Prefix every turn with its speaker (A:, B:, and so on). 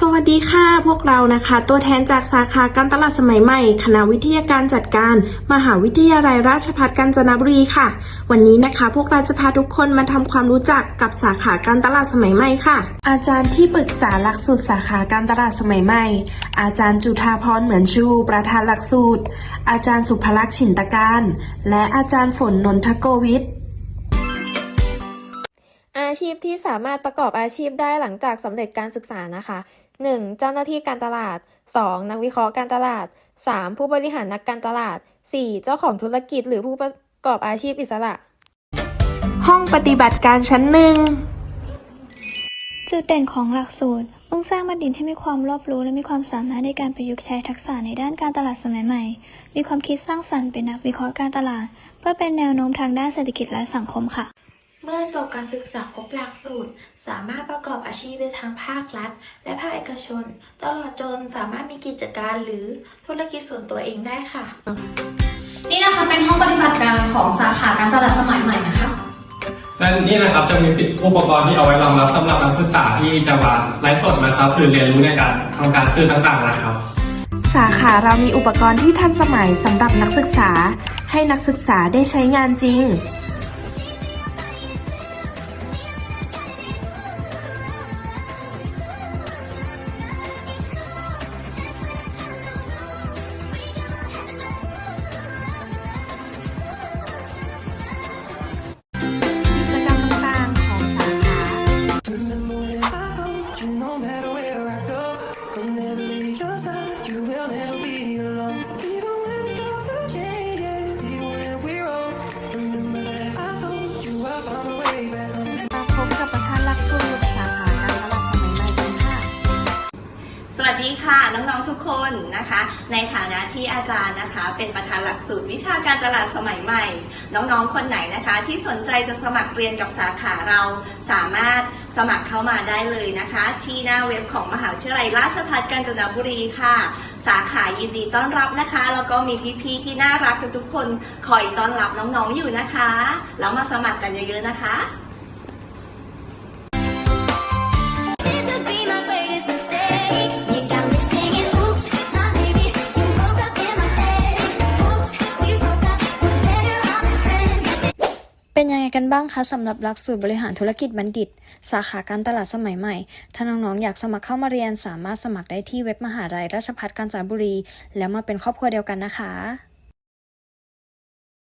A: สวัสดีค่ะ พวกเรานะคะ ตัวแทนจากสาขาการตลาดสมัยใหม่ คณะวิทยาการจัดการ มหาวิทยาลัยราชภัฏกาญจนบุรีค่ะ วันนี้นะคะ พวกเราจะพาทุกคนมาทำความรู้จักกับสาขาการตลาดสมัยใหม่ค่ะ อาจารย์ที่ปรึกษาหลักสูตรสาขาการตลาดสมัยใหม่ อาจารย์จุธาพรเหมือนชู ประธานหลักสูตร อาจารย์สุภลักษณ์ฉินตการ และอาจารย์ฝนนนทโกวิท
B: อา ชีพที่สามารถประกอบอาชีพได้หลังจากสำเร็จการศึกษานะคะ 1. เจ้าหน้าที่การตลาด 2. นักวิเคราะห์การตลาด 3. ผู้บริหารนักการตลาด 4. เจ้าของธุรกิจหรือผู้ประกอบอาชีพอิสระ
A: ห้องปฏิบัติการชั้นหนึ่ง
C: จุดเด่นของหลักสูตรมุ่งสร้างบัณฑิตให้มีความรอบรู้และมีความสามารถในการประยุกต์ใช้ทักษะในด้านการตลาดสมัยใหม่ มีความคิดสร้างสรรค์เป็นนักวิเคราะห์การตลาด เพื่อเป็นแนวโน้มทางด้านเศรษฐกิจและสังคมค่ะ
D: เมื่อจบการศึกษาครบหลักสูตร สามารถประกอบอาชีพได้ทั้งภาครัฐ และภาคเอกชน ตลอดจนสามารถมีกิจการหรือธุรกิจส่วนตัวเองได้ค่ะ
E: นี่นะคะเป็นห้องปฏิบัติการของสาขาการตลาดสมัยใหม่นะคะ
F: และนี่นะครับจะมีอุปกรณ์ที่เอาไว้รองรับสำหรับนักศึกษาที่จะมาไลฟ์สดนะครับหรือเรียนรู้ในการทำการสื่อต่างๆนะครับ
A: สาขาเรามีอุปกรณ์ที่ทันสมัยสำหรับนักศึกษา ให้นักศึกษาได้ใช้งานจริง can't help น้
G: องๆทุกคนนะคะ ในฐานะที่อาจารย์นะคะ เป็นประธานหลักสูตรวิชาการตลาดสมัยใหม่ น้องๆคนไหนนะคะ ที่สนใจจะสมัครเรียนกับสาขาเราสามารถสมัครเข้ามาได้เลยนะคะ ที่หน้าเว็บของมหาวิทยาลัยราชภัฏกาญจนบุรีค่ะ สาขายินดีต้อนรับนะคะแล้วก็มีพี่ๆที่น่ารักทุกๆคนคอยต้อนรับน้องๆอยู่นะคะแล้วมาสมัครกันเยอะๆนะคะ
H: This could be my greatest mistake.
C: เป็นยังไงกันบ้างคะสำหรับหลักสูตรบริหารธุรกิจบัณฑิต สาขาการตลาดสมัยใหม่ ถ้าน้องๆอยากสมัครเข้ามาเรียนสามารถสมัครได้ที่เว็บมหาลัยราชภัฏกาญจนบุรี แล้วมาเป็นครอบครัวเดียวกันนะคะ